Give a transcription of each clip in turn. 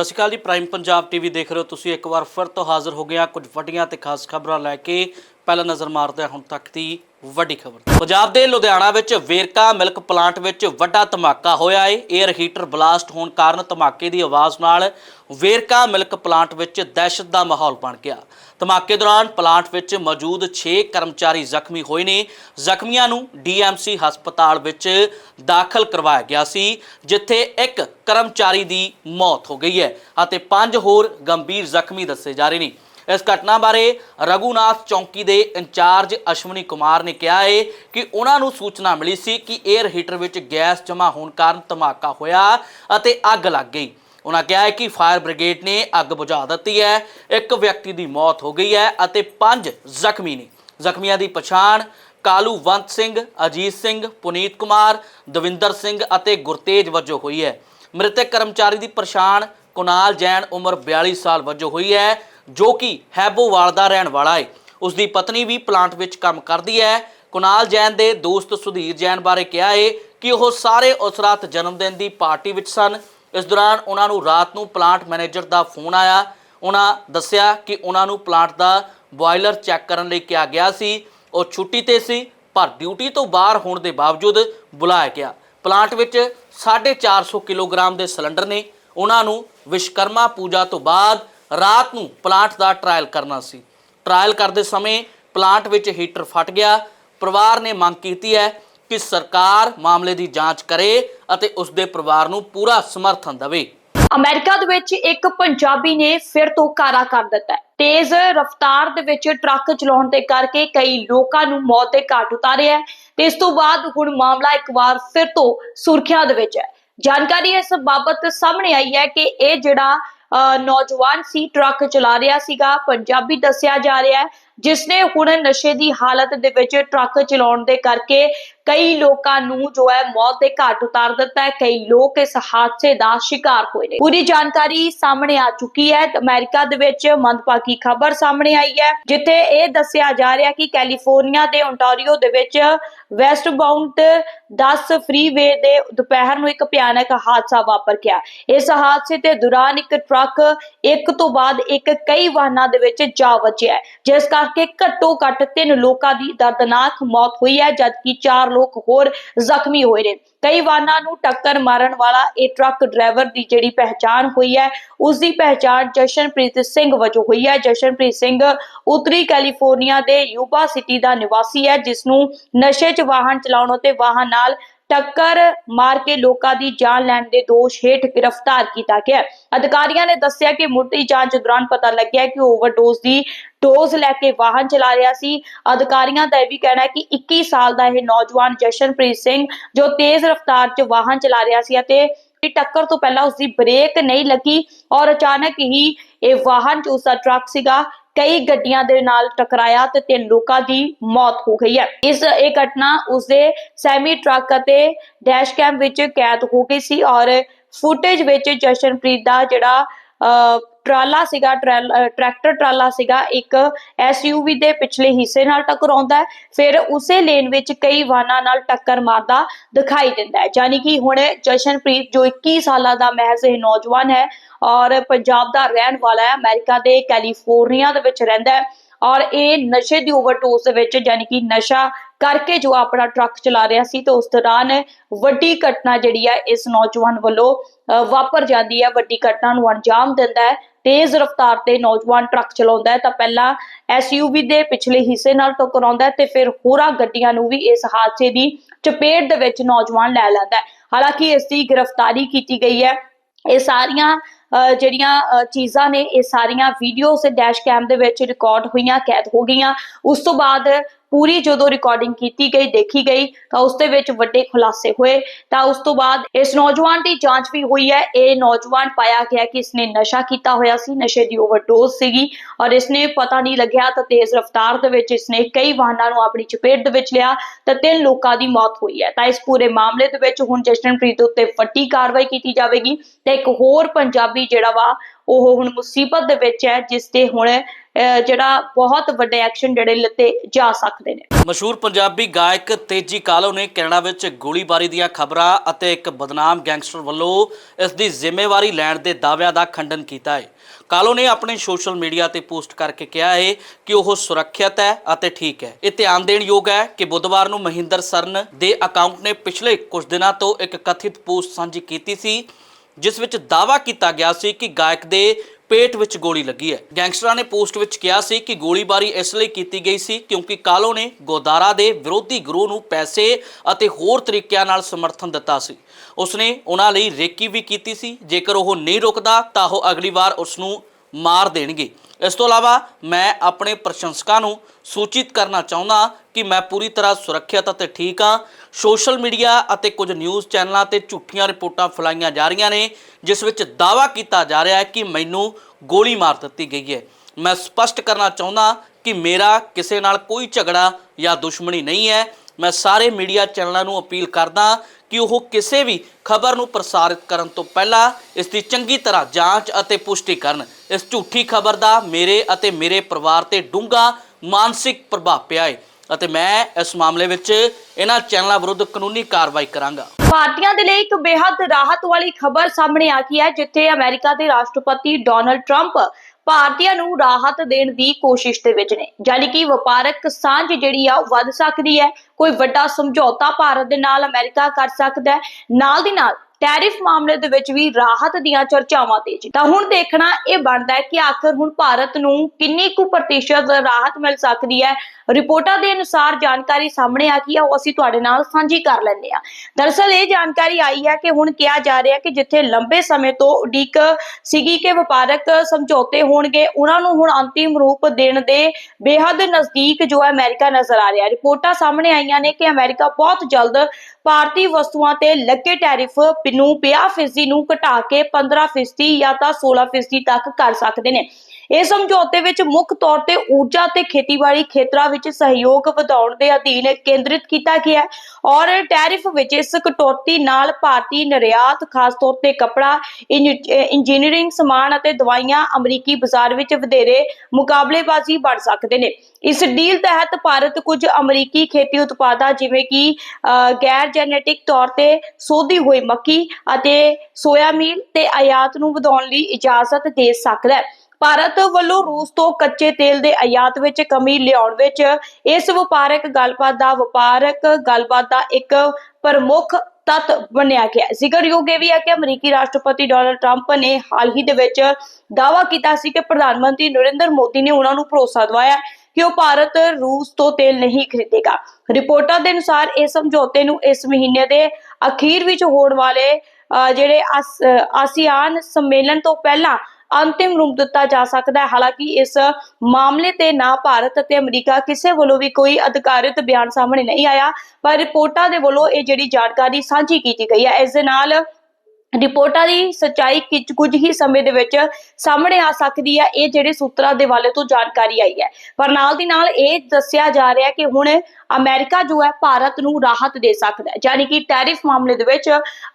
ਸਤਿ ਸ਼੍ਰੀ ਅਕਾਲ ਜੀ prime Punjab TV ਦੇਖ ਰਹੇ ਹੋ ਤੁਸੀਂ। ਇੱਕ ਵਾਰ ਫਿਰ ਤੋਂ ਹਾਜ਼ਰ ਹੋ ਗਿਆ ਕੁਝ ਵੱਡੀਆਂ ਤੇ ਖਾਸ ਖਬਰਾਂ ਲੈ ਕੇ। ਪਹਿਲਾਂ ਨਜ਼ਰ ਮਾਰਦੇ ਹਾਂ ਹੁਣ ਤੱਕ ਦੀ ਵੱਡੀ ਖਬਰ। ਪੰਜਾਬ ਦੇ ਲੁਧਿਆਣਾ ਵਿੱਚ ਵੇਰਕਾ ਮਿਲਕ ਪਲਾਂਟ ਵਿੱਚ ਵੱਡਾ ਧਮਾਕਾ ਹੋਇਆ ਹੈ 에ਅਰ ਹੀਟਰ ਬਲਾਸਟ ਹੋਣ ਕਾਰਨ ਧਮਾਕੇ ਦੀ ਆਵਾਜ਼ ਨਾਲ ਵੇਰਕਾ ਮਿਲਕ ਪਲਾਂਟ ਵਿੱਚ ਦਹਿਸ਼ਤ ਦਾ ਮਾਹੌਲ ਬਣ ਗਿਆ। ਧਮਾਕੇ ਦੌਰਾਨ ਪਲਾਂਟ ਵਿੱਚ ਮੌਜੂਦ 6 ਕਰਮਚਾਰੀ ਜ਼ਖਮੀ ਹੋਏ ਨੇ। ਜ਼ਖਮੀਆਂ ਨੂੰ ਡੀਐਮਸੀ ਹਸਪਤਾਲ ਵਿੱਚ ਦਾਖਲ ਕਰਵਾਇਆ ਗਿਆ ਸੀ, ਜਿੱਥੇ ਇੱਕ ਕਰਮਚਾਰੀ ਦੀ ਮੌਤ ਹੋ ਗਈ ਹੈ ਅਤੇ ਪੰਜ ਹੋਰ ਗੰਭੀਰ ਜ਼ਖਮੀ ਦੱਸੇ ਜਾ ਰਹੇ ਨੇ। ਇਸ ਘਟਨਾ ਬਾਰੇ ਰਘੂਨਾਥ ਚੌਂਕੀ ਦੇ ਇੰਚਾਰਜ ਅਸ਼ਵਨੀ ਕੁਮਾਰ ਨੇ ਕਿਹਾ ਹੈ ਕਿ ਉਹਨਾਂ ਨੂੰ ਸੂਚਨਾ ਮਿਲੀ ਸੀ ਕਿ 에ਅਰ ਹੀਟਰ ਵਿੱਚ ਗੈਸ ਜਮ੍ਹਾਂ ਹੋਣ ਕਾਰਨ ਧਮਾਕਾ ਹੋਇਆ ਅਤੇ ਅੱਗ ਲੱਗ ਗਈ। ਉਹਨਾਂ ਕਿਹਾ ਹੈ ਕਿ ਫਾਇਰ ਬ੍ਰਿਗੇਡ ਨੇ ਅੱਗ ਬੁਝਾ ਦਿੱਤੀ ਹੈ, ਇੱਕ ਵਿਅਕਤੀ ਦੀ ਮੌਤ ਹੋ ਗਈ ਹੈ ਅਤੇ ਪੰਜ ਜ਼ਖਮੀ ਨੇ। ਜ਼ਖਮੀਆਂ ਦੀ ਪਛਾਣ ਕਾਲੂਵੰਤ ਸਿੰਘ, ਅਜੀਤ ਸਿੰਘ, ਪੁਨੀਤ ਕੁਮਾਰ, ਦਵਿੰਦਰ ਸਿੰਘ ਅਤੇ ਗੁਰਤੇਜ ਵਜੋਂ ਹੋਈ ਹੈ। ਮ੍ਰਿਤਕ ਕਰਮਚਾਰੀ ਦੀ ਪਛਾਣ ਕੁਨਾਲ ਜੈਨ ਉਮਰ 42 ਸਾਲ ਵਜੋਂ ਹੋਈ ਹੈ, ਜੋ ਕਿ ਹੈਬੋਵਾਲ ਦਾ ਰਹਿਣ ਵਾਲਾ ਹੈ। ਉਸ ਦੀ ਪਤਨੀ ਵੀ ਪਲਾਂਟ ਵਿੱਚ ਕੰਮ ਕਰਦੀ ਹੈ। ਕੁਨਾਲ ਜੈਨ ਦੇ ਦੋਸਤ ਸੁਧੀਰ ਜੈਨ ਬਾਰੇ ਕਿਹਾ ਹੈ ਕਿ ਉਹ ਸਾਰੇ ਉਸ ਰਾਤ ਜਨਮ ਦਿਨ ਦੀ ਪਾਰਟੀ ਵਿੱਚ ਸਨ। ਇਸ ਦੌਰਾਨ ਉਹਨਾਂ ਨੂੰ ਰਾਤ ਨੂੰ ਪਲਾਂਟ ਮੈਨੇਜਰ ਦਾ ਫੋਨ ਆਇਆ। ਉਹਨਾਂ ਦੱਸਿਆ ਕਿ ਉਹਨਾਂ ਨੂੰ ਪਲਾਂਟ ਦਾ ਬੋਇਲਰ ਚੈੱਕ ਕਰਨ ਲਈ ਕਿਹਾ ਗਿਆ ਸੀ। ਉਹ ਛੁੱਟੀ ਤੇ ਸੀ, ਪਰ ਡਿਊਟੀ ਤੋਂ ਬਾਹਰ ਹੋਣ ਦੇ ਬਾਵਜੂਦ ਬੁਲਾਇਆ ਗਿਆ। ਪਲਾਂਟ ਵਿੱਚ 450 ਕਿਲੋਗ੍ਰਾਮ ਦੇ ਸਿਲੰਡਰ ਨੇ। ਉਹਨਾਂ ਨੂੰ ਵਿਸ਼ਕਰਮਾ ਪੂਜਾ ਤੋਂ ਬਾਅਦ ਰਾਤ ਨੂੰ ਪਲਾਂਟ ਦਾ ਟਰਾਇਲ ਕਰਨਾ ਸੀ। ਟਰਾਇਲ ਕਰਦੇ ਸਮੇਂ ਪਲਾਂਟ ਵਿੱਚ ਹੀਟਰ ਫਟ ਗਿਆ। ਪਰਿਵਾਰ ਨੇ ਮੰਗ ਕੀਤੀ ਹੈ ਕਿ ਸਰਕਾਰ ਮਾਮਲੇ ਦੀ ਜਾਂਚ ਕਰੇ ਅਤੇ ਉਸ ਦੇ ਪਰਿਵਾਰ ਨੂੰ ਪੂਰਾ ਸਮਰਥਨ ਦੇਵੇ। ਅਮਰੀਕਾ ਦੇ ਵਿੱਚ ਇੱਕ ਪੰਜਾਬੀ ਨੇ ਫਿਰ ਤੋਂ ਕਾਰਾ ਕਰ ਦਿੱਤਾ ਤੇਜ਼ ਰਫ਼ਤਾਰ ਦੇ ਵਿੱਚ ਟਰੱਕ ਚਲਾਉਣ ਦੇ ਕਰਕੇ ਕਈ ਲੋਕਾਂ ਨੂੰ ਮੌਤ ਦੇ ਘਾਟ ਉਤਾਰਿਆ ਹੈ ਤੇ ਇਸ ਤੋਂ ਬਾਅਦ ਹੁਣ ਮਾਮਲਾ ਇੱਕ ਵਾਰ ਫਿਰ ਤੋਂ ਸੁਰਖੀਆਂ ਦੇ ਵਿੱਚ ਹੈ। ਜਾਣਕਾਰੀ ਇਸ ਬਾਬਤ ਸਾਹਮਣੇ ਆਈ ਹੈ ਕਿ ਇਹ ਜਿਹੜਾ ਅਹ, ਨੌਜਵਾਨ ਸੀ ਟਰੱਕ ਚਲਾ ਰਿਹਾ ਸੀਗਾ ਪੰਜਾਬੀ ਦੱਸਿਆ ਜਾ ਰਿਹਾ ਹੈ ਜਿਸ ਨੇ ਹੁਣ ਨਸ਼ੇ ਦੀ ਹਾਲਤ ਦੇ ਵਿੱਚ ਟਰੱਕ ਚਲਾਉਣ ਦੇ ਕਰਕੇ ਕਈ ਲੋਕਾਂ ਨੂੰ ਜੋ ਹੈ ਮੌਤ ਦੇ ਘਾਟ ਉਤਾਰ ਦਿੱਤਾ ਹੈ, ਕਈ ਲੋਕ ਇਸ ਹਾਦਸੇ ਦਾ ਸ਼ਿਕਾਰ ਹੋਏ ਨੇ। ਪੂਰੀ ਜਾਣਕਾਰੀ ਸਾਹਮਣੇ ਆ ਚੁੱਕੀ ਹੈ। ਅਮਰੀਕਾ ਦੇ ਵਿੱਚ ਮੰਦਭਾਗੀ ਖਬਰ ਸਾਹਮਣੇ ਆਈ ਹੈ, ਜਿੱਥੇ ਇਹ ਦੱਸਿਆ ਜਾ ਰਿਹਾ ਕਿ ਕੈਲੀਫੋਰਨੀਆ ਦੇ ontario ਦੇ ਵਿੱਚ ਵੈਸਟ ਬਾਉਂਡ 10 ਫ੍ਰੀਵੇ ਦੇ ਦੁਪਹਿਰ ਨੂੰ ਇੱਕ ਭਿਆਨਕ ਹਾਦਸਾ ਵਾਪਰ ਗਿਆ। ਇਸ ਹਾਦਸੇ ਦੇ ਦੌਰਾਨ ਇੱਕ ਟਰੱਕ ਇੱਕ ਤੋਂ ਬਾਅਦ ਇੱਕ ਕਈ ਵਾਹਨਾਂ ਦੇ ਵਿੱਚ ਜਾ ਵੱਜਿਆ ਜਿਸ ਕਰਕੇ ਘੱਟੋ ਘੱਟ ਤਿੰਨ ਲੋਕਾਂ ਦੀ ਦਰਦਨਾਕ ਮੌਤ ਹੋਈ ਹੈ, ਜਦਕਿ ਚਾਰ ਲੋਕ ਹੋਰ ਜ਼ਖਮੀ ਹੋਏ ਨੇ। ਕਈ ਵਾਹਨਾਂ ਨੂੰ ਟੱਕਰ ਮਾਰਨ ਵਾਲਾ ਇਹ ਟਰੱਕ ਡਰਾਈਵਰ ਦੀ ਜਿਹੜੀ ਪਹਿਚਾਣ ਹੋਈ ਹੈ ਉਸ ਦੀ ਪਹਿਚਾਣ ਜਸ਼ਨਪ੍ਰੀਤ ਸਿੰਘ ਵਜੋਂ ਹੋਈ ਹੈ। ਜਸ਼ਨਪ੍ਰੀਤ ਸਿੰਘ ਉੱਤਰੀ ਕੈਲੀਫੋਰਨੀਆ ਦੇ ਯੂਬਾ ਸਿਟੀ ਦਾ ਨਿਵਾਸੀ ਹੈ ਜਿਸ ਨੂੰ ਨਸ਼ੇ 'ਚ ਵਾਹਨ ਚਲਾਉਣ ਅਤੇ ਵਾਹਨ ਨਾਲ ਟੱਕਰ ਮਾਰ ਕੇ ਲੋਕਾਂ ਦੀ ਜਾਨ ਲੈਣ ਦੇ ਦੋਸ਼ ਹੇਠ ਗ੍ਰਿਫਤਾਰ ਕੀਤਾ ਗਿਆ ਅਧਿਕਾਰੀਆਂ ਨੇ ਦੱਸਿਆ ਕਿ ਮੁੱਢਲੀ ਜਾਂਚ ਦੌਰਾਨ ਪਤਾ ਲੱਗਿਆ ਕਿ ਓਵਰਡੋਜ਼ ਦੀ ਡੋਜ਼ ਲੈ ਕੇ ਵਾਹਨ ਚਲਾ ਰਿਹਾ ਸੀ। ਅਧਿਕਾਰੀਆਂ ਦਾ ਇਹ ਵੀ ਕਹਿਣਾ ਹੈ ਕਿ 21 ਸਾਲ ਦਾ ਇਹ ਨੌਜਵਾਨ ਜਸ਼ਨਪ੍ਰੀਤ ਸਿੰਘ, ਜੋ ਤੇਜ਼ ਰਫ਼ਤਾਰ 'ਚ ਵਾਹਨ ਚਲਾ ਰਿਹਾ ਸੀ ਅਤੇ ਟੱਕਰ ਤੋਂ ਪਹਿਲਾਂ ਉਸ ਦੀ ਬ੍ਰੇਕ ਨਹੀਂ ਲੱਗੀ ਔਰ ਅਚਾਨਕ ਹੀ ਇਹ ਵਾਹਨ ਜੋ ਉਸ ਦਾ ਟਰੱਕ ਸੀਗਾ ਕਈ ਗੱਡੀਆਂ ਦੇ ਨਾਲ ਟਕਰਾਇਆ ਤੇ ਤਿੰਨ ਲੋਕਾਂ ਦੀ ਮੌਤ ਹੋ ਗਈ ਹੈ। ਇਸ ਇਹ ਘਟਨਾ ਉਸਦੇ ਸੈਮੀ ਟਰੱਕ ਅਤੇ ਡੈਸ਼ ਕੈਮ ਵਿੱਚ ਕੈਦ ਹੋ ਗਈ ਸੀ ਔਰ ਫੁਟੇਜ ਵਿੱਚ ਜਸ਼ਨਪ੍ਰੀਤ ਦਾ ਜਿਹੜਾ ਅਹ, ਟਰਾਲਾ ਸੀਗਾ ਟਰੈਲ- ਟਰੈਕਟਰ ਟਰਾਲਾ ਸੀਗਾ ਇੱਕ ਐਸਯੂਵੀ ਦੇ ਪਿਛਲੇ ਹਿੱਸੇ ਨਾਲ ਟਕਰਾਉਂਦਾ ਹੈ ਫਿਰ ਉਸੇ ਲੇਨ ਵਿੱਚ ਕਈ ਵਾਹਨਾਂ ਨਾਲ ਟੱਕਰ ਮਾਰਦਾ ਦਿਖਾਈ ਦਿੰਦਾ ਹੈ। ਯਾਨੀ ਕਿ ਹੁਣ ਜਸ਼ਨਪ੍ਰੀਤ ਜੋ 21 ਸਾਲਾਂ ਦਾ ਮਹਿਜ਼ ਇਹ ਨੌਜਵਾਨ ਹੈ ਔਰ ਪੰਜਾਬ ਦਾ ਰਹਿਣ ਵਾਲਾ ਹੈ ਅਮਰੀਕਾ ਦੇ ਕੈਲੀਫੋਰਨੀਆ ਦੇ ਵਿੱਚ ਰਹਿੰਦਾ ਹੈ ਔਰ ਇਹ ਨਸ਼ੇ ਦੀ ਓਵਰਡੋਜ਼ ਦੇ ਵਿੱਚ ਯਾਨੀ ਕਿ ਨਸ਼ਾ ਕਰਕੇ ਜੋ ਆਪਣਾ ਟਰੱਕ ਚਲਾ ਰਿਹਾ ਸੀ ਤੇ ਉਸ ਦੌਰਾਨ ਵੱਡੀ ਘਟਨਾ ਜਿਹੜੀ ਹੈ ਇਸ ਨੌਜਵਾਨ ਵੱਲੋਂ ਅਹ, ਵਾਪਰ ਜਾਂਦੀ ਹੈ। ਵੱਡੀ ਘਟਨਾ ਨੂੰ ਅੰਜਾਮ ਦਿੰਦਾ ਹੈ। ਤੇਜ਼ ਰਫ਼ਤਾਰ ਤੇ ਨੌਜਵਾਨ ਟਰੱਕ ਚਲਾਉਂਦਾ ਹੈ ਤਾਂ ਪਹਿਲਾਂ ਐਸਯੂਵੀ ਦੇ ਪਿਛਲੇ ਹਿੱਸੇ ਨਾਲ ਟਕਰਾਉਂਦਾ ਹੈ ਤੇ ਫਿਰ ਹੋਰਾਂ ਗੱਡੀਆਂ ਨੂੰ ਵੀ ਇਸ ਹਾਦਸੇ ਦੀ ਚਪੇਟ ਦੇ ਵਿੱਚ ਨੌਜਵਾਨ ਲੈ ਲੈਂਦਾ ਹੈ। ਹਾਲਾਂਕਿ ਇਸ ਦੀ ਗ੍ਰਿਫਤਾਰੀ ਕੀਤੀ ਗਈ ਹੈ। ਇਹ ਸਾਰੀਆਂ ਅਹ, ਜਿਹੜੀਆਂ ਚੀਜ਼ਾਂ ਨੇ ਇਹ ਸਾਰੀਆਂ ਵੀਡੀਓਜ਼ ਡੈਸ਼ ਕੈਮ ਦੇ ਵਿੱਚ ਰਿਕਾਰਡ ਹੋਈਆਂ ਕੈਦ ਹੋ ਗਈਆਂ। ਉਸ ਤੋਂ ਬਾਅਦ ਪੂਰੀ ਜਦੋਂ ਰਿਕਾਰਡਿੰਗ ਕੀਤੀ ਗਈ, ਦੇਖੀ ਗਈ, ਤਾਂ ਉਸ ਦੇ ਵਿੱਚ ਵੱਡੇ ਖੁਲਾਸੇ ਹੋਏ। ਤਾਂ ਉਸ ਤੋਂ ਬਾਅਦ ਇਸ ਨੌਜਵਾਨ ਦੀ ਜਾਂਚ ਵੀ ਹੋਈ ਹੈ। ਇਹ ਨੌਜਵਾਨ ਪਾਇਆ ਗਿਆ ਕਿ ਇਸਨੇ ਨਸ਼ਾ ਕੀਤਾ ਹੋਇਆ ਸੀ, ਨਸ਼ੇ ਦੀ ਓਵਰਡੋਜ਼ ਸੀਗੀ ਔਰ ਇਸਨੇ ਪਤਾ ਨਹੀਂ ਲੱਗਿਆ ਤਾਂ ਤੇਜ਼ ਰਫ਼ਤਾਰ ਦੇ ਵਿੱਚ ਇਸਨੇ ਕਈ ਵਾਹਨਾਂ ਨੂੰ ਆਪਣੀ ਚਪੇਟ ਦੇ ਵਿੱਚ ਲਿਆ ਤਾਂ ਤਿੰਨ ਲੋਕਾਂ ਦੀ ਮੌਤ ਹੋਈ ਹੈ। ਤਾਂ ਇਸ ਪੂਰੇ ਮਾਮਲੇ ਦੇ ਵਿੱਚ ਹੁਣ ਜਸ਼ਨਪ੍ਰੀਤ ਉੱਤੇ ਵੱਡੀ ਕਾਰਵਾਈ ਕੀਤੀ ਜਾਵੇਗੀ। ਤੇ ਇੱਕ ਹੋਰ ਪੰਜਾਬੀ ਜਿਹੜਾ ਵਾ, ਉਹ ਹੁਣ ਮੁਸੀਬਤ ਦੇ ਵਿੱਚ ਹੈ ਜਿਸ ਤੇ ਹੁਣ ਜਿਹੜਾ ਬਹੁਤ ਵੱਡੇ ਐਕਸ਼ਨ ਜਿਹੜੇ ਲਿੱਤੇ ਜਾ ਸਕਦੇ ਨੇ। ਮਸ਼ਹੂਰ ਪੰਜਾਬੀ ਗਾਇਕ ਤੇਜੀ ਕਾਲੋ ਨੇ ਕੈਨੇਡਾ ਵਿੱਚ ਗੋਲੀਬਾਰੀ ਦੀਆਂ ਖਬਰਾਂ ਅਤੇ ਇੱਕ ਬਦਨਾਮ ਗੈਂਗਸਟਰ ਵੱਲੋਂ ਇਸ ਦੀ ਜ਼ਿੰਮੇਵਾਰੀ ਲੈਣ ਦੇ ਦਾਅਵਿਆਂ ਦਾ ਖੰਡਨ ਕੀਤਾ ਹੈ। ਕਾਲੋ ਨੇ ਆਪਣੇ ਸੋਸ਼ਲ ਮੀਡੀਆ ਤੇ ਪੋਸਟ ਕਰਕੇ ਕਿਹਾ ਹੈ ਕਿ ਉਹ ਸੁਰੱਖਿਅਤ ਹੈ ਅਤੇ ਠੀਕ ਹੈ। ਇਹ ਧਿਆਨ ਦੇਣ ਯੋਗ ਹੈ ਕਿ ਬੁੱਧਵਾਰ ਨੂੰ ਮਹਿੰਦਰ ਸਰਨ ਦੇ ਅਕਾਊਂਟ ਨੇ ਪਿਛਲੇ ਕੁਝ ਦਿਨਾਂ ਤੋਂ ਇੱਕ ਕਥਿਤ ਪੋਸਟ ਸਾਂਝੀ ਕੀਤੀ ਸੀ, ਜਿਸ ਵਿੱਚ ਦਾਅਵਾ ਕੀਤਾ ਗਿਆ ਸੀ ਕਿ ਗਾਇਕ ਦੇ ਪੇਟ ਵਿੱਚ ਗੋਲੀ ਲੱਗੀ ਹੈ। ਗੈਂਗਸਟਰਾਂ ਨੇ ਪੋਸਟ ਵਿੱਚ ਕਿਹਾ ਸੀ ਕਿ ਗੋਲੀਬਾਰੀ ਇਸ ਲਈ ਕੀਤੀ ਗਈ ਸੀ ਕਿਉਂਕਿ ਕਾਲੋ ਨੇ ਗੋਦਾਰਾ ਦੇ ਵਿਰੋਧੀ ਗਰੋਹ ਨੂੰ ਪੈਸੇ ਅਤੇ ਹੋਰ ਤਰੀਕਿਆਂ ਨਾਲ ਸਮਰਥਨ ਦਿੱਤਾ ਸੀ। ਉਸਨੇ ਉਹਨਾਂ ਲਈ ਰੇਕੀ ਵੀ ਕੀਤੀ ਸੀ। ਜੇਕਰ ਉਹ ਨਹੀਂ ਰੁਕਦਾ ਤਾਂ ਉਹ ਅਗਲੀ ਵਾਰ ਉਸ ਨੂੰ ਮਾਰ ਦੇਣਗੇ। ਇਸ ਤੋਂ ਇਲਾਵਾ ਮੈਂ ਆਪਣੇ ਪ੍ਰਸ਼ੰਸਕਾਂ ਨੂੰ ਸੂਚਿਤ ਕਰਨਾ ਚਾਹੁੰਦਾ ਕਿ ਮੈਂ ਪੂਰੀ ਤਰ੍ਹਾਂ ਸੁਰੱਖਿਅਤ ਅਤੇ ਠੀਕ ਹਾਂ। ਸੋਸ਼ਲ ਮੀਡੀਆ ਅਤੇ ਕੁਝ ਨਿਊਜ਼ ਚੈਨਲਾਂ ਤੇ ਝੂਠੀਆਂ ਰਿਪੋਰਟਾਂ ਫੈਲਾਈਆਂ ਜਾ ਰਹੀਆਂ ਨੇ, ਜਿਸ ਵਿੱਚ ਦਾਅਵਾ ਕੀਤਾ ਜਾ ਰਿਹਾ ਹੈ ਕਿ ਮੈਨੂੰ ਗੋਲੀ ਮਾਰ ਦਿੱਤੀ ਗਈ ਹੈ। ਮੈਂ ਸਪਸ਼ਟ ਕਰਨਾ ਚਾਹੁੰਦਾ ਕਿ ਮੇਰਾ ਕਿਸੇ ਨਾਲ ਕੋਈ ਝਗੜਾ ਜਾਂ ਦੁਸ਼ਮਣੀ ਨਹੀਂ ਹੈ। ਮੈਂ ਸਾਰੇ ਮੀਡੀਆ ਚੈਨਲਾਂ ਨੂੰ ਅਪੀਲ ਕਰਦਾ ਕਿ ਉਹ ਕਿਸੇ ਵੀ ਖਬਰ ਨੂੰ ਪ੍ਰਸਾਰਿਤ ਕਰਨ ਤੋਂ ਪਹਿਲਾਂ ਇਸ ਦੀ ਚੰਗੀ ਤਰ੍ਹਾਂ ਜਾਂਚ ਅਤੇ ਪੁਸ਼ਟੀ ਕਰਨ। ਇਸ ਝੂਠੀ ਖਬਰ ਦਾ ਮੇਰੇ ਅਤੇ ਮੇਰੇ ਪਰਿਵਾਰ ਤੇ ਡੂੰਘਾ ਮਾਨਸਿਕ ਪ੍ਰਭਾਵ ਪਿਆ ਹੈ ਅਤੇ ਮੈਂ ਇਸ ਮਾਮਲੇ ਵਿੱਚ ਇਹਨਾਂ ਚੈਨਲਾਂ ਵਿਰੁੱਧ ਕਾਨੂੰਨੀ ਕਾਰਵਾਈ ਕਰਾਂਗਾ। ਭਾਰਤੀਆਂ ਦੇ ਲਈ ਇੱਕ ਬੇहद ਰਾਹਤ ਵਾਲੀ ਖਬਰ ਸਾਹਮਣੇ ਆ ਗਈ ਹੈ, ਜਿੱਥੇ ਅਮਰੀਕਾ ਦੇ ਰਾਸ਼ਟਰਪਤੀ ਡੋਨਲਡ ਟਰੰਪ ਭਾਰਤੀਆਂ ਨੂੰ ਰਾਹਤ ਦੇਣ ਦੀ ਕੋਸ਼ਿਸ਼ ਦੇ ਵਿੱਚ ਨੇ। ਯਾਨੀ ਕਿ ਵਪਾਰਕ ਸਾਂਝ ਜਿਹੜੀ ਆ, ਉਹ ਵੱਧ ਸਕਦੀ ਹੈ। ਕੋਈ ਵੱਡਾ ਸਮਝੌਤਾ ਭਾਰਤ ਦੇ ਨਾਲ ਅਮਰੀਕਾ ਕਰ ਸਕਦਾ ਹੈ। ਨਾਲ ਦੀ ਨਾਲ ਟੈਰਿਫ ਮਾਮਲੇ ਦੇ ਵਿੱਚ ਵੀ ਰਾਹਤ ਦੀਆਂ ਚਰਚਾਵਾਂ ਤੇਜ਼। ਤਾਂ ਹੁਣ ਦੇਖਣਾ ਇਹ ਬਣਦਾ ਹੈ ਕਿ ਆਖਰ ਹੁਣ ਭਾਰਤ ਨੂੰ ਕਿੰਨੀ ਕੁ ਪ੍ਰਤੀਸ਼ਤ ਰਾਹਤ ਮਿਲ ਸਕਦੀ ਹੈ। ਰਿਪੋਰਟਾਂ ਦੇ ਅਨੁਸਾਰ ਜਾਣਕਾਰੀ ਸਾਹਮਣੇ ਆ ਗਈ ਹੈ, ਉਹ ਅਸੀਂ ਤੁਹਾਡੇ ਨਾਲ ਸਾਂਝੀ ਕਰ ਲੈਂਦੇ ਆ ਦਰਅਸਲ ਇਹ ਜਾਣਕਾਰੀ ਆਈ ਹੈ ਕਿ ਹੁਣ ਕਿਹਾ ਜਾ ਰਿਹਾ ਕਿ ਜਿੱਥੇ ਲੰਬੇ ਸਮੇਂ ਤੋਂ ਉਡੀਕ ਸੀਗੀ ਕਿ ਵਪਾਰਕ ਸਮਝੌਤੇ ਹੋਣਗੇ, ਉਹਨਾਂ ਨੂੰ ਹੁਣ ਅੰਤਿਮ ਰੂਪ ਦੇਣ ਦੇ ਬੇਹੱਦ ਨਜ਼ਦੀਕ ਜੋ ਹੈ ਅਮਰੀਕਾ ਨਜ਼ਰ ਆ ਰਿਹਾ ਰਿਪੋਰਟਾਂ ਸਾਹਮਣੇ ਆਈਆਂ ਨੇ ਕਿ ਅਮਰੀਕਾ ਬਹੁਤ ਜਲਦ ਭਾਰਤੀ ਵਸਤੂਆਂ ਤੇ ਲੱਗੇ ਟੈਰਿਫ ਨੂੰ 50% ਨੂੰ ਘਟਾ ਕੇ 15% ਜਾਂ ਤਾਂ 16% ਤੱਕ ਕਰ ਸਕਦੇ ਨੇ। ਇਹ ਸਮਝੌਤੇ ਵਿੱਚ ਮੁੱਖ ਤੌਰ ਤੇ ਊਰਜਾ ਤੇ ਖੇਤੀਬਾੜੀ ਖੇਤਰਾਂ ਵਿੱਚ ਸਹਿਯੋਗ ਵਧਾਉਣ ਦੇ ਅਧੀਨ ਕੇਂਦਰਿਤ ਕੀਤਾ ਗਿਆ ਹੈ ਔਰ ਟੈਰਿਫ ਵਿੱਚ ਇਸ ਕਟੌਤੀ ਨਾਲ ਭਾਰਤੀ ਨਿਰਯਾਤ ਖਾਸ ਤੌਰ ਤੇ ਕਪੜਾ ਇੰਜੀਨੀਅਰਿੰਗ ਸਮਾਨ ਅਤੇ ਦਵਾਈਆਂ ਅਮਰੀਕੀ ਬਾਜ਼ਾਰ ਵਿੱਚ ਵਧੇਰੇ ਮੁਕਾਬਲੇਬਾਜ਼ੀ ਬਣ ਸਕਦੇ ਨੇ। ਇਸ ਡੀਲ ਤਹਿਤ ਭਾਰਤ ਕੁਝ ਅਮਰੀਕੀ ਖੇਤੀ ਉਤਪਾਦਾਂ ਜਿਵੇਂ ਕਿ ਅਹ, ਗੈਰ ਜੈਨੇਟਿਕ ਤੌਰ ਤੇ ਸੋਧੀ ਹੋਈ ਮੱਕੀ ਅਤੇ ਸੋਇਆ ਮੀਲ ਤੇ ਆਯਾਤ ਨੂੰ ਵਧਾਉਣ ਲਈ ਇਜਾਜ਼ਤ ਦੇ ਸਕਦਾ ਹੈ। ਭਾਰਤ ਵੱਲੋਂ ਰੂਸ ਤੋਂ ਕੱਚੇ ਤੇਲ ਦੇ ਆਯਾਤ ਵਿੱਚ ਕਮੀ ਲਿਆਉਣ ਵਿੱਚ ਇਸ ਵਪਾਰਕ ਗੱਲਬਾਤ ਦਾ ਵਪਾਰਕ ਗੱਲਬਾਤ ਦਾ ਇੱਕ ਪ੍ਰਮੁੱਖ ਤੱਤ ਬਣਿਆ ਗਿਆ ਜ਼ਿਕਰਯੋਗ ਇਹ ਵੀ ਹੈ ਕਿ ਅਮਰੀਕੀ ਰਾਸ਼ਟਰਪਤੀ ਡੋਨਲਡ ਟਰੰਪ ਨੇ ਹਾਲ ਹੀ ਦੇ ਵਿੱਚ ਦਾਅਵਾ ਕੀਤਾ ਸੀ ਕਿ ਪ੍ਰਧਾਨ ਮੰਤਰੀ ਨਰਿੰਦਰ ਮੋਦੀ ਨੇ ਉਹਨਾਂ ਨੂੰ ਭਰੋਸਾ ਦਿਵਾਇਆ ਕਿ ਉਹ ਭਾਰਤ ਰੂਸ ਤੋਂ ਤੇਲ ਨਹੀਂ ਖਰੀਦੇਗਾ। ਰਿਪੋਰਟਾਂ ਦੇ ਅਨੁਸਾਰ ਇਸ ਸਮਝੌਤੇ ਨੂੰ ਇਸ ਮਹੀਨੇ ਦੇ ਅਖੀਰ ਵਿੱਚ ਹੋਣ ਵਾਲੇ ਜਿਹੜੇ ਆਸੀਆਨ ਸੰਮੇਲਨ ਤੋਂ ਪਹਿਲਾਂ ਅੰਤਿਮ ਰੂਪ ਦਿੱਤਾ ਜਾ ਸਕਦਾ ਹੈ। ਹਾਲਾਂਕਿ ਇਸ ਮਾਮਲੇ ਤੇ ਨਾ ਭਾਰਤ ਅਤੇ ਅਮਰੀਕਾ ਕਿਸੇ ਵੱਲੋਂ ਵੀ ਕੋਈ ਅਧਿਕਾਰਿਤ ਬਿਆਨ ਸਾਹਮਣੇ ਨਹੀਂ ਆਇਆ, ਪਰ ਰਿਪੋਰਟਾਂ ਦੇ ਵੱਲੋਂ ਇਹ ਜਿਹੜੀ ਜਾਣਕਾਰੀ ਸਾਂਝੀ ਕੀਤੀ ਗਈ ਹੈ, ਇਸ ਦੇ ਨਾਲ ਰਿਪੋਰਟਾਂ ਦੀ ਸੱਚਾਈ ਕਿਚ- ਕੁਝ ਹੀ ਸਮੇਂ ਦੇ ਵਿੱਚ ਸਾਹਮਣੇ ਆ ਸਕਦੀ ਹੈ, ਇਹ ਜਿਹੜੇ ਸੂਤਰਾਂ ਦੇ ਵਾਲੇ ਤੋਂ ਜਾਣਕਾਰੀ ਆਈ ਹੈ। ਪਰ ਨਾਲ ਦੀ ਨਾਲ ਇਹ ਦੱਸਿਆ ਜਾ ਰਿਹਾ ਕਿ ਹੁਣ ਅਮਰੀਕਾ ਜੋ ਹੈ ਭਾਰਤ ਨੂੰ ਰਾਹਤ ਦੇ ਸਕਦਾ ਹੈ, ਯਾਨੀ ਕਿ ਟੈਰਿਫ ਮਾਮਲੇ ਦੇ ਵਿੱਚ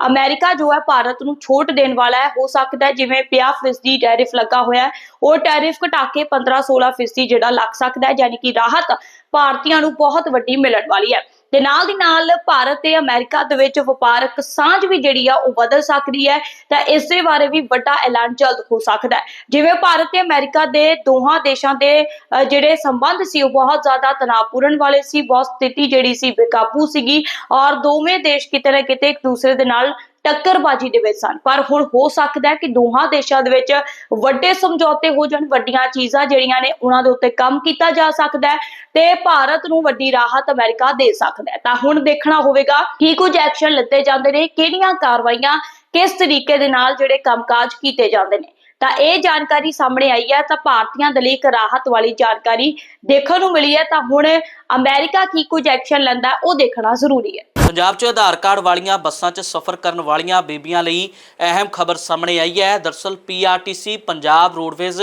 ਅਮਰੀਕਾ ਜੋ ਹੈ ਭਾਰਤ ਨੂੰ ਛੋਟ ਦੇਣ ਵਾਲਾ ਹੈ, ਹੋ ਸਕਦਾ ਹੈ ਜਿਵੇਂ 50% ਟੈਰਿਫ ਲੱਗਾ ਹੋਇਆ ਉਹ ਟੈਰਿਫ ਘਟਾ ਕੇ 15-16% ਜਿਹੜਾ ਲੱਗ ਸਕਦਾ ਹੈ, ਯਾਨੀ ਕਿ ਰਾਹਤ ਭਾਰਤੀਆਂ ਨੂੰ ਬਹੁਤ ਵੱਡੀ ਮਿਲਣ ਵਾਲੀ ਹੈ। ਤੇ ਨਾਲ ਦੀ ਨਾਲ ਭਾਰਤ ਤੇ ਅਮਰੀਕਾ ਦੇ ਵਿੱਚ ਵਪਾਰਕ ਸਾਂਝ ਵੀ ਜਿਹੜੀ ਆ ਉਹ ਬਦਲ ਸਕਦੀ ਹੈ ਤਾਂ ਇਸ ਦੇ ਬਾਰੇ ਵੀ ਵੱਡਾ ਐਲਾਨ ਜਲਦ ਹੋ ਸਕਦਾ ਹੈ। ਜਿਵੇਂ ਭਾਰਤ ਤੇ ਅਮਰੀਕਾ ਦੇ ਦੋਹਾਂ ਦੇਸ਼ਾਂ ਦੇ ਅਹ, ਜਿਹੜੇ ਸੰਬੰਧ ਸੀ ਉਹ ਬਹੁਤ ਜ਼ਿਆਦਾ ਤਣਾਅਪੂਰਨ ਵਾਲੇ ਸੀ ਬਹੁਤ ਸਥਿਤੀ ਜਿਹੜੀ ਸੀ ਬੇਕਾਬੂ ਸੀਗੀ ਔਰ ਦੋਵੇਂ ਦੇਸ਼ ਕਿਤੇ ਨਾ ਕਿਤੇ ਇੱਕ ਦੂਸਰੇ ਦੇ ਨਾਲ ਟੱਕਰਬਾਜ਼ੀ ਦੇ ਵਿੱਚ ਸਨ। ਪਰ ਹੁਣ ਹੋ ਸਕਦਾ ਹੈ ਕਿ ਦੋਹਾਂ ਦੇਸ਼ਾਂ ਦੇ ਵਿੱਚ ਵੱਡੇ ਸਮਝੌਤੇ ਹੋ ਜਾਣ, ਵੱਡੀਆਂ ਚੀਜ਼ਾਂ ਜਿਹੜੀਆਂ ਨੇ, ਉਹਨਾਂ ਦੇ ਉੱਤੇ ਕੰਮ ਕੀਤਾ ਜਾ ਸਕਦਾ ਹੈ ਤੇ ਭਾਰਤ ਨੂੰ ਵੱਡੀ ਰਾਹਤ ਅਮਰੀਕਾ ਦੇ ਸਕਦਾ ਹੈ। ਤਾਂ ਹੁਣ ਦੇਖਣਾ ਹੋਵੇਗਾ ਕੀ ਕੁਝ ਐਕਸ਼ਨ ਲਿੱਤੇ ਜਾਂਦੇ ਨੇ, ਕਿਹੜੀਆਂ ਕਾਰਵਾਈਆਂ ਕਿਸ ਤਰੀਕੇ ਦੇ ਨਾਲ ਜਿਹੜੇ ਕੰਮਕਾਜ ਕੀਤੇ ਜਾਂਦੇ ਨੇ। ਤਾਂ ਇਹ ਜਾਣਕਾਰੀ ਸਾਹਮਣੇ ਆਈ ਹੈ, ਤਾਂ ਭਾਰਤੀਆਂ ਦੇ ਲਈ ਇੱਕ ਰਾਹਤ ਵਾਲੀ ਜਾਣਕਾਰੀ ਦੇਖਣ ਨੂੰ ਮਿਲੀ ਹੈ। ਤਾਂ ਹੁਣ ਅਮਰੀਕਾ ਕੀ ਕੁਝ ਐਕਸ਼ਨ ਲੈਂਦਾ ਉਹ ਦੇਖਣਾ ਜ਼ਰੂਰੀ ਹੈ। ਪੰਜਾਬ 'ਚ ਆਧਾਰ ਕਾਰਡ ਵਾਲੀਆਂ ਬੱਸਾਂ 'ਚ ਸਫ਼ਰ ਕਰਨ ਵਾਲੀਆਂ ਬੀਬੀਆਂ ਲਈ ਅਹਿਮ ਖਬਰ ਸਾਹਮਣੇ ਆਈ ਹੈ। ਦਰਸਲ ਪੀਆਰਟੀਸੀ ਪੰਜਾਬ ਰੋਡਵੇਜ਼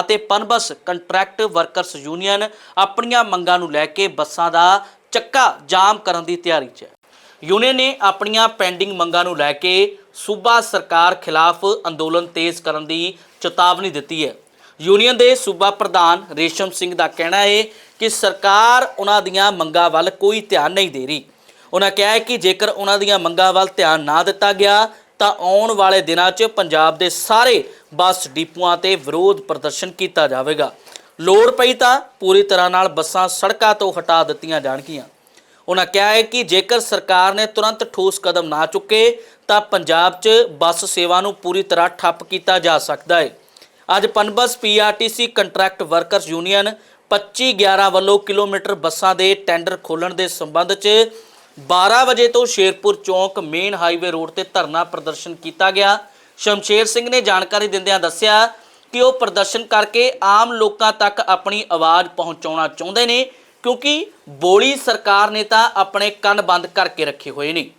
ਅਤੇ ਪਨਬਸ ਕੰਟਰੈਕਟ ਵਰਕਰਸ ਯੂਨੀਅਨ ਆਪਣੀਆਂ ਮੰਗਾਂ ਨੂੰ ਲੈ ਕੇ ਬੱਸਾਂ ਦਾ ਚੱਕਾ ਜਾਮ ਕਰਨ ਦੀ ਤਿਆਰੀ 'ਚ ਹੈ। ਯੂਨੀਅਨ ਨੇ ਆਪਣੀਆਂ ਪੈਂਡਿੰਗ ਮੰਗਾਂ ਨੂੰ ਲੈ ਕੇ ਸੂਬਾ ਸਰਕਾਰ ਖਿਲਾਫ ਅੰਦੋਲਨ ਤੇਜ਼ ਕਰਨ ਦੀ ਚੇਤਾਵਨੀ ਦਿੱਤੀ ਹੈ। ਯੂਨੀਅਨ ਦੇ ਸੂਬਾ ਪ੍ਰਧਾਨ ਰੇਸ਼ਮ ਸਿੰਘ ਦਾ ਕਹਿਣਾ ਹੈ ਕਿ ਸਰਕਾਰ ਉਹਨਾਂ ਦੀਆਂ ਮੰਗਾਂ ਵੱਲ ਕੋਈ ਧਿਆਨ ਨਹੀਂ ਦੇ ਰਹੀ। ਉਹਨਾਂ ਕਿਹਾ ਹੈ ਕਿ ਜੇਕਰ ਉਹਨਾਂ ਦੀਆਂ ਮੰਗਾਂ ਵੱਲ ਧਿਆਨ ਨਾ ਦਿੱਤਾ ਗਿਆ, ਤਾਂ ਆਉਣ ਵਾਲੇ ਦਿਨਾਂ 'ਚ ਪੰਜਾਬ ਦੇ ਸਾਰੇ ਬੱਸ ਡਿਪੂਆਂ ਤੇ ਵਿਰੋਧ ਪ੍ਰਦਰਸ਼ਨ ਕੀਤਾ ਜਾਵੇਗਾ। ਲੋੜ ਪਈ ਤਾਂ ਪੂਰੀ ਤਰ੍ਹਾਂ ਨਾਲ ਬੱਸਾਂ ਸੜਕਾਂ ਤੋਂ ਹਟਾ ਦਿੱਤੀਆਂ ਜਾਣਗੀਆਂ। ਉਹਨਾਂ ਕਿਹਾ ਹੈ ਕਿ ਜੇਕਰ ਸਰਕਾਰ ਨੇ ਤੁਰੰਤ ਠੋਸ ਕਦਮ ਨਾ ਚੁੱਕੇ, ਤਾਂ ਪੰਜਾਬ 'ਚ ਬੱਸ ਸੇਵਾ ਨੂੰ ਪੂਰੀ ਤਰ੍ਹਾਂ ਠੱਪ ਕੀਤਾ ਜਾ ਸਕਦਾ ਹੈ। ਅੱਜ PUNBUS PRTC contract workers union 2511 ਵੱਲੋਂ ਕਿਲੋਮੀਟਰ ਬੱਸਾਂ ਦੇ ਟੈਂਡਰ ਖੋਲਣ ਦੇ ਸੰਬੰਧ 'ਚ 12 ਵਜੇ ਤੋਂ ਸ਼ੇਰਪੁਰ ਚੌਂਕ ਮੇਨ ਹਾਈਵੇ ਰੋਡ ਤੇ ਧਰਨਾ ਪ੍ਰਦਰਸ਼ਨ ਕੀਤਾ ਗਿਆ। ਸ਼ਮਸ਼ੇਰ ਸਿੰਘ ਨੇ ਜਾਣਕਾਰੀ ਦਿੰਦਿਆਂ ਦੱਸਿਆ ਕਿ ਉਹ ਪ੍ਰਦਰਸ਼ਨ ਕਰਕੇ ਆਮ ਲੋਕਾਂ ਤੱਕ ਆਪਣੀ ਆਵਾਜ਼ ਪਹੁੰਚਾਉਣਾ ਚਾਹੁੰਦੇ ਨੇ, ਕਿਉਂਕਿ ਬੋਲੀ ਸਰਕਾਰ ਨੇ ਤਾਂ ਆਪਣੇ ਕੰਨ ਬੰਦ ਕਰਕੇ ਰੱਖੇ ਹੋਏ ਨੇ।